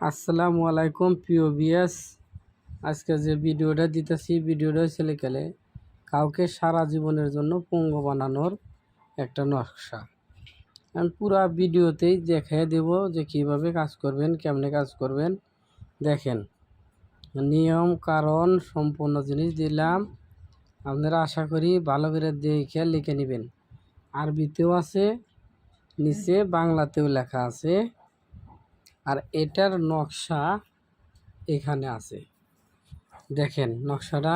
আসসালামু আলাইকুম, প্রিয় বিএস আজকে যে ভিডিওটা দিতেছি, ভিডিওটা ছেলে গেলে কাউকে সারা জীবনের জন্য পঙ্গু বানানোর একটা নকশা। আমি পুরা ভিডিওতেই দেখিয়ে দেব যে কীভাবে কাজ করবেন, কেমনে কাজ করবেন। দেখেন, নিয়ম, কারণ, সম্পূর্ণ জিনিস দিলাম। আপনারা আশা করি ভালো করে দেখে লিখে নেবেন। আরবিতেও আছে, নিচে বাংলাতেও লেখা আছে। আর এটার নকশা এখানে আছে। দেখেন, নকশাটা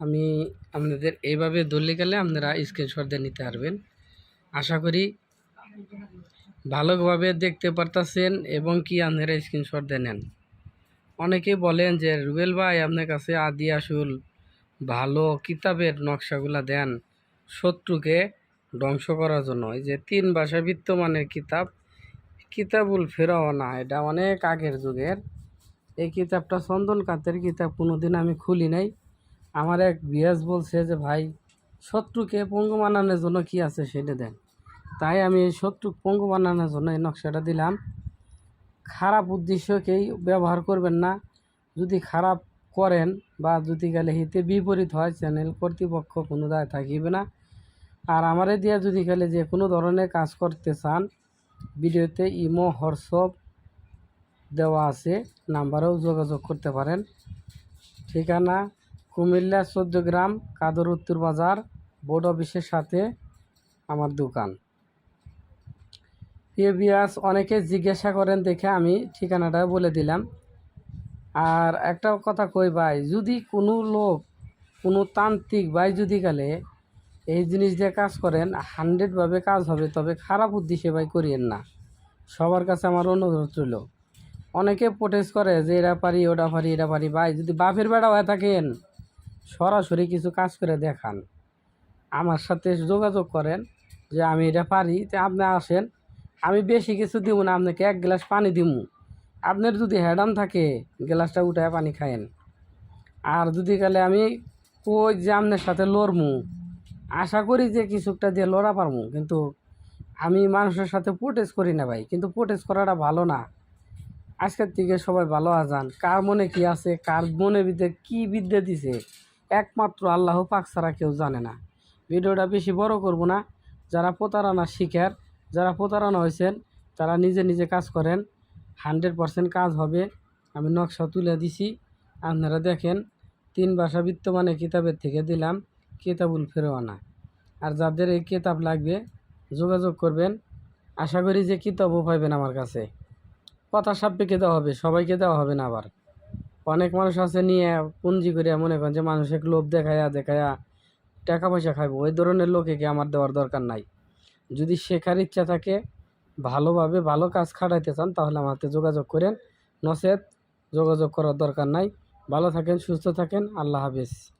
আমি আপনাদের এইভাবে ধরলে গেলে আপনারা স্ক্রিনশট দিয়ে নিতে পারবেন। আশা করি ভালোভাবে দেখতে পারতাছেন এবং কি আপনারা স্ক্রিনশট দিয়ে নেন। অনেকে বলেন যে, রুবেল ভাই, আপনার কাছে আদি আসুল ভালো কিতাবের নকশাগুলা দেন শত্রুকে ধ্বংস করার জন্য। এই যে, তিন ভাষা বিত্তমানের কিতাব কিতাবুল ফেরাওনা এটা অনেক আগের যুগের। এই কিতাবটা চন্দন কাতের কিতাব, কোনোদিন আমি খুলি নাই। আমার এক বিয়াস বলছে যে, ভাই, শত্রুকে পঙ্গু বানানোর জন্য কি আছে সেটা দেন তাই আমি এই শত্রু পঙ্গু বানানোর জন্য এই নকশাটা দিলাম। খারাপ উদ্দেশ্যকেই ব্যবহার করবেন না। যদি খারাপ করেন বা যদি গেলে হিতে বিপরীত হয়, চ্যানেল কর্তৃপক্ষ কোনো দায় থাকিবে না। আর আমারে দিয়ে যদি গেলে যে কোনো ধরনের কাজ করতে চান ভিডিওতে ইমো, হোয়াটসঅ্যাপ দেওয়া আছে, নাম্বারেও যোগাযোগ করতে পারেন। ঠিকানা কুমিল্লা চোদ্দ গ্রাম কাদর উত্তর বাজার, বোর্ড অফিসের সাথে আমার দোকান। পিএবিএস অনেকে জিজ্ঞাসা করেন দেখে আমি ঠিকানাটা বলে দিলাম। আর একটা কথা কই ভাই, যদি কোনো লোক, কোনো তান্ত্রিক ভাই যদি গেলে এই জিনিস দিয়ে কাজ করেন হান্ড্রেডভাবে কাজ হবে, তবে খারাপ উদ্দেশ্যে ভাই করিয়েন না। সবার কাছে আমার অনুরোধ রইল, অনেকে প্রোটেস্ট করে যে এরা পারি ওটা পারি এটা পারি। ভাই, যদি বাপের বেড়া হয়ে থাকেন, সরাসরি কিছু কাজ করে দেখান। আমার সাথে যোগাযোগ করেন যে আমি এটা পারি, তো আপনি আসেন। আমি বেশি কিছু দিব না, আপনাকে এক গ্লাস পানি দিব। আপনার যদি হেডাম থাকে, গ্লাসটা উঠায় পানি খায়েন। আর যদি গেলে আমি কই যে আপনার সাথে লড়মু? আশা করি যে কিছুটা দিয়ে লড়া পারব, কিন্তু আমি মানুষের সাথে প্রোটেস্ট করি না ভাই, কিন্তু প্রোটেস্ট করাটা ভালো না। আজকের থেকে সবাই ভালো আজান। কার মনে কি আছে, কার মনে ভিতরে কী বিদ্যা দিছে, একমাত্র আল্লাহ পাক ছাড়া কেউ জানে না। ভিডিওটা বেশি বড় করব না। যারা প্রতারণা শিখার যারা প্রতারণা হয়েছেন, তারা নিজে নিজে কাজ করেন। হান্ড্রেড পারসেন্ট কাজ হবে। আমি নকশা তুলে দিছি। আপনারা দেখেন, তিন ভাষা বিত্তমানে কিতাবের থেকে দিলাম। কিতাবুল ফেরোয়ানা। আর যাদের এই কেতাব লাগবে, যোগাযোগ করবেন। আশা করি যে কিতাবও পাইবেন আমার কাছে। কথা সাপেক্ষে দেওয়া হবে, সবাইকে দেওয়া হবে না আবার। অনেক মানুষ আছে নিয়ে পুঞ্জি করে মনে করেন যে মানুষের লোভ দেখায়া দেখায়া টাকা পয়সা খাইবো। ওই ধরনের লোকেকে আমার দেওয়ার দরকার নাই? যদি শেখার ইচ্ছা থাকে, ভালোভাবে ভালো কাজ খাটাইতে চান, তাহলে হাতে যোগাযোগ করেন। নচেত যোগাযোগ করার দরকার নাই। ভালো থাকেন, সুস্থ থাকেন। আল্লাহ হাফেজ।